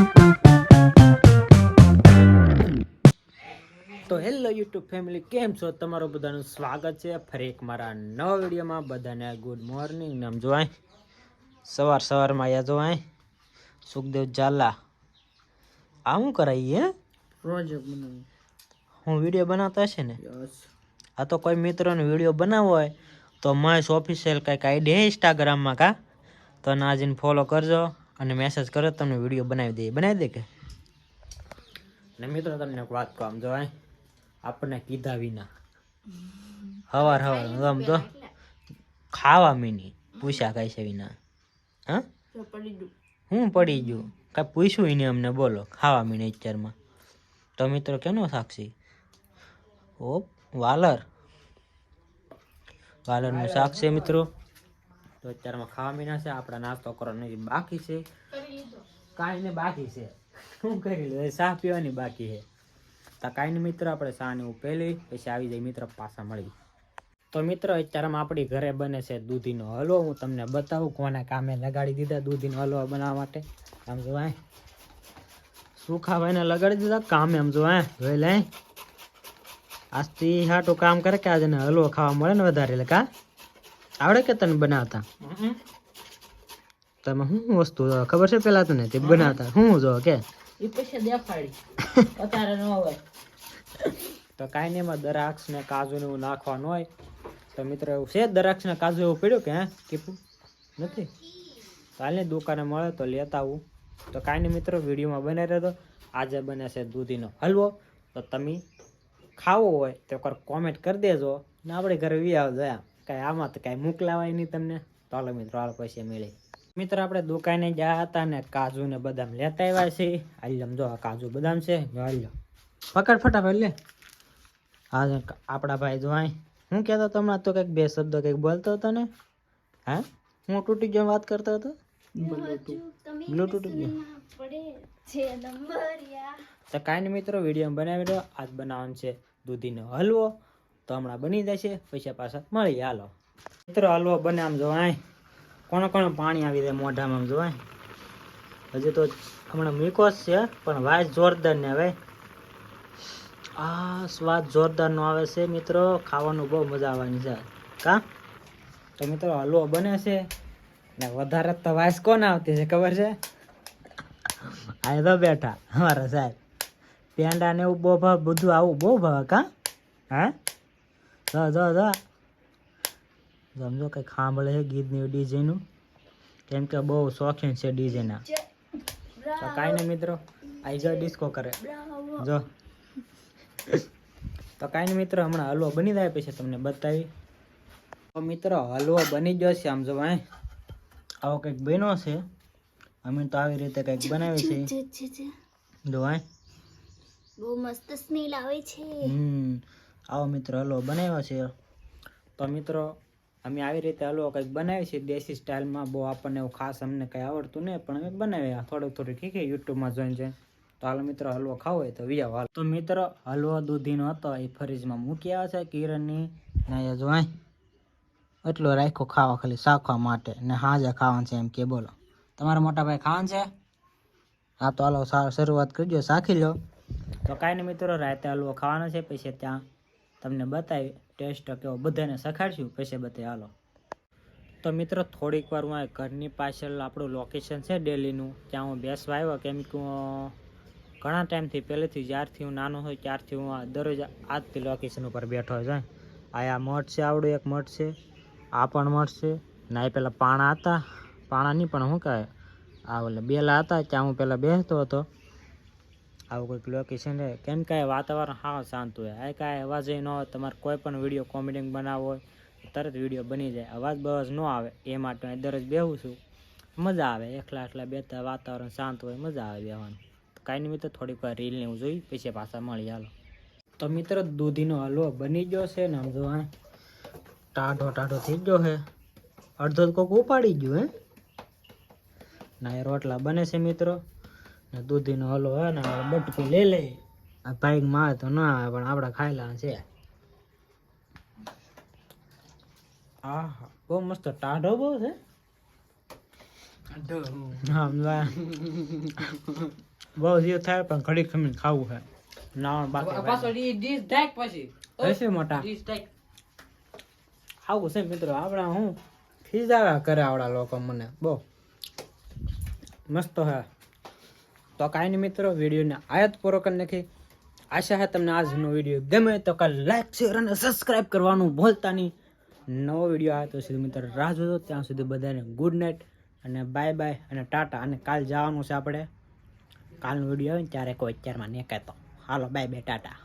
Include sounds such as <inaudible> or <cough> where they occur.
તો hello YouTube family કેમ છો? તમારું બધાનું સ્વાગત છે ફરી એક મારા નવા વિડીયોમાં. બધાને ગુડ મોર્નિંગ. નામ જોવાય સવાર સવારમાં આયા જોવાય સુખદેવ ઝાલા. આ શું કરાવીએ હે? પ્રોજેક્ટ બનાવી. હું વીડિયો બનાવતા હશે ને? આ તો કોઈ મિત્રોને વીડિયો બનાવવો હોય તો મહેશ ઓફિશિયલ કંઈક આઈડી હે ઇન્સ્ટાગ્રામમાં કા? તો નાજીને ફોલો કરજો. અને મેસેજ કરો તમને વીડિયો બનાવી દઈએ. બનાવી દે કે? ને મિત્રો તમને એક વાત કહું આમ જો આપણને કીધા વિના. હવાર હવાર આમ તો ખાવા મીની. પૂછ્યા કઈ છે વિના? હા? હું પડી ગયું? કાંઈ પૂછ્યું એને અમને બોલો ખાવા મીને અત્યારમાં. તો મિત્રો કેનો સાક્ષી? ઓ વાલર. વાલરનું શાક છે મિત્રો. તો અત્યારમાં ખાવા મીના છે, આપણા નાસ્તો કરવાનો બાકી છે. કાંઈ ને બાકી છે. શું કરી લે ચા પીવાની બાકી છે. તો કાંઈ નહીં મિત્ર, આપણે ચા ને એવું પહેલી પછી આવી જાય મિત્ર પાછા મળી. તો મિત્રો, અત્યારમાં આપણી ઘરે બને છે દૂધીનો હલવો. હું તમને બતાવું કોને કામે લગાડી દીધા દૂધીનો હલવો બનાવવા માટે. આમ જો આય સુખાભાઈને લગાડી દીધા કામે, આમ જો આય જોઈ લે. આજથી હાટું કામ કરે કે આજે હલવો ખાવા મળે ને વધારે એટલે આવડે કે તને બનાવતા? તમે શું વસ્તુ જો ખબર છે પેલા તને તે બનાવતા? શું જો કે? એ પછી દેખાડી. <laughs> અત્યારે ન હોય. તો કાંઈ નહીં એમાં દ્રાક્ષ ને કાજુ ને એવું નાખવાનું હોય. તો મિત્રો એવું છે દ્રાક્ષ ને કાજુ એવું પડ્યું કે હા? કીપું નથી? કાલે દુકાને મળે તો લેતા આવું. તો કાંઈ નહીં મિત્રો વિડીયોમાં બને રહેતો આજે બને છે દૂધીનો હલવો. તો તમે ખાવો હોય તો કોમેન્ટ કરી દેજો. ને આપણે ઘરે વી આવજો એમ. કાંઈ આમાં તો કાંઈ મોકલાવાય નહીં તમને. તો હાલો મિત્રો હાલ પૈસા મળી મિત્રો આપણે દુકાને ગયા હતા ને કાજુ ને બદામ લેતા આવ્યા છે હાલ્યમ જો કાજુ બદામ છે જો પકડ ફટાફટ લે. હા આપણા ભાઈ જો હું કહેતો હતો હમણાં તો કંઈક બે શબ્દો કંઈક બોલતો હતો ને. હા? હું તૂટી ગયો વાત કરતો હતો? બ્લૂટૂથ ગયો. તો કાંઈ નહીં મિત્રો વીડિયો બનાવી દો આજ બનાવવાનું છે દૂધીનો હલવો. તો હમણાં બની જશે, પૈસા પાછા મળી હાલો. મિત્રો હલવો બને આમ જોવાય. કોણ કોણ પાણી આવી જાય મોઢામાં આમ જોવાય. હજી તો હમણાં મીકો છે, પણ વાસ જોરદાર ને હવે આ સ્વાદ જોરદારનો આવે છે, મિત્રો. ખાવાનું બહુ મજા આવવાની છે. કા? તો મિત્રો હલવો બને છે. ને વધારે તો વાસ કોણ આવતી છે, ખબર છે? આ તો બેઠા, અમારા સાહેબ. પેંડા ને એવું બહુ ભાવ, બધું આવું બહુ ભાવ, કા? હા? જો જા જા. સમજો કઈ સાંભળે છે ગીતની ડીજેનું. કેમ કે બહુ શોખીન છે ડીજેના. તો કાંઈ નહીં મિત્રો આઈ જો ડિસ્કો કરે. જો. તો કાંઈ નહીં મિત્રો હમણાં હલવો બની જાય પછી તમને બતાવી. તો મિત્રો હલવો બની ગયો છે આમ જો આવો કંઈક બન્યો છે. અમે તો આવી રીતે કંઈક બનાવી છે. જો ભાઈ બહુ મસ્ત સ્મેલ આવે છે. હમ. આવો મિત્રો હલવો બનાવ્યો છે? તો મિત્રો, અમે આવી રીતે હલવો કંઈક બનાવી છે દેશી સ્ટાઇલમાં. બહુ આપણને એવું ખાસ અમને કંઈ આવડતું નહીં, પણ અમે બનાવ્યા થોડુંક થોડુંક. છે, યુટ્યુબમાં જોઈને જોઈને. તો હાલો મિત્રો, હલવો ખાવો હોય તો વિયાવ હાલ. તો મિત્રો, હલવો દૂધીનો હતો, એ ફરીજમાં મૂકી આવે છે કિરણની. ના જોઈ એટલો રાખ્યો ખાવા ખાલી શાખવા માટે. ને હાજે ખાવાનું છે એમ કે બોલો. તમારા મોટા ભાઈ ખાવાનું છે? હા, તો હાલો શરૂઆત કરજો, શાખી લો. તો કાંઈ નહીં મિત્રો, રાતે હલવો ખાવાનો છે, પછી ત્યાં તમને બતાવી ટેસ્ટ કેવો, બધાને સખાડશું. પછી બધે હાલો. તો મિત્રો, થોડીક વાર હું ઘરની પાછળ આપણું લોકેશન છે ડેલીનું, ત્યાં હું બેસવા આવ્યો. કેમ કે હું ઘણા ટાઈમથી પહેલેથી, જ્યારથી હું નાનો હોય ત્યારથી હું દરરોજ આજથી લોકેશન ઉપર બેઠો હોય આ આ મઠ છે, આવડું એક મઠ છે, આ પણ મઠ છે. ના એ પહેલાં પાણા હતા, પાણા નહીં પણ શું કહે આ ઓલે બેલા હતા, ત્યાં હું પહેલાં બેસતો હતો. આવું કોઈક લોકેશન છે કેમ કે વાતાવરણ હા શાંત હોય. આ કાંઈ અવાજ ન હોય. તમારે કોઈ પણ વીડિયો કોમેડિંગ બનાવવો હોય તરત વીડિયો બની જાય. અવાજ બવાજ ન આવે. એ માટે હું દરરોજ બેહું છું. મજા આવે. એકલા એકલા બેતા વાતાવરણ શાંત હોય, મજા આવે બેહવાનું. કાંઈ નહીં મિત્રો, થોડીક વાર રીલ ને એવું જોઈ, પછી પાછા મળી. હાલો. તો મિત્રો, દૂધીનો હલવો બની ગયો છે ને, આમ જો, હા. ટાઢો ટાઢો થઈ ગયો છે. અડધો કોક ઉપાડી ગયું, હે? ના, એ રોટલા બને છે મિત્રો. ને દૂધીનો હલો હે ને બટકું લઈ લે આ ભાઈ માં તો ના આવે પણ આપણે ખાયેલા છે. આ બહુ મસ્ત ટાઢો બહુ છે. બહુ જીવ થાય પણ ઘડી ખમીને ખાવું છે ના બાકી પાછો ડીશ ઢાક પછી. હશે મોટા? ડીશ ઢાક. આવું છે મિત્રો આપણા હું ખીજાવ્યા કરે આવડા લોકો મને. બહુ. મસ્ત હે. તો કાંઈ નહીં મિત્રો, વિડીયોને આયત પૂરો કરી નાખી આશા હે તમને આજનો વીડિયો ગમે તો કાલ લાઈક શેર અને સબસ્ક્રાઇબ કરવાનું ભૂલતા નહીં. નવો વીડિયો આવે તો સુધી મિત્રો રાહ જોજો. ત્યાં સુધી બધાને ગુડ નાઇટ અને બાય બાય અને ટાટા. અને કાલ જવાનું છે આપણે. કાલનો વીડિયો આવે ને ત્યારે કોઈ અત્યારમાં નહીં કહેતો. હાલો બાય બાય ટાટા.